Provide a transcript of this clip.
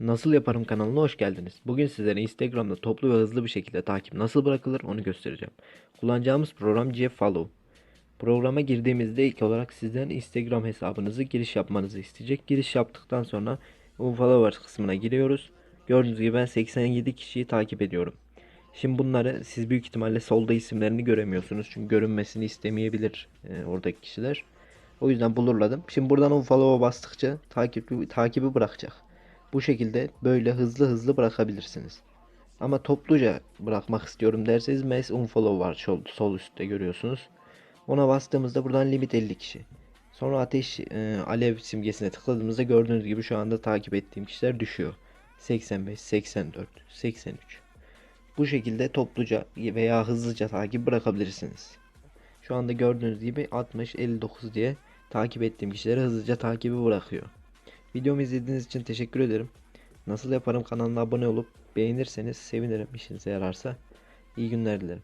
Nasıl Yaparım kanalına hoş geldiniz. Bugün sizlere Instagram'da toplu ve hızlı bir şekilde takip nasıl bırakılır onu göstereceğim. Kullanacağımız program GFollow. Programa girdiğimizde ilk olarak sizden Instagram hesabınızı giriş yapmanızı isteyecek. Giriş yaptıktan sonra bu followers kısmına giriyoruz. Gördüğünüz gibi ben 87 kişiyi takip ediyorum. Şimdi bunları siz büyük ihtimalle solda isimlerini göremiyorsunuz. Çünkü görünmesini istemeyebilir e, oradaki kişiler. O yüzden blurladım. Şimdi buradan unfollow'a bastıkça takibi, takibi bırakacak. Bu şekilde böyle hızlı hızlı bırakabilirsiniz. Ama topluca bırakmak istiyorum derseniz mass unfollow var sol, üstte görüyorsunuz. Ona bastığımızda buradan limit 50 kişi. Sonra ateş e, alev simgesine tıkladığımızda gördüğünüz gibi şu anda takip ettiğim kişiler düşüyor. 85, 84, 83. Bu şekilde topluca veya hızlıca takip bırakabilirsiniz. Şu anda gördüğünüz gibi 60, 59 diye takip ettiğim kişileri hızlıca takibi bırakıyor. Videomu izlediğiniz için teşekkür ederim. Nasıl yaparım kanalına abone olup beğenirseniz sevinirim işinize yararsa. İyi günler dilerim.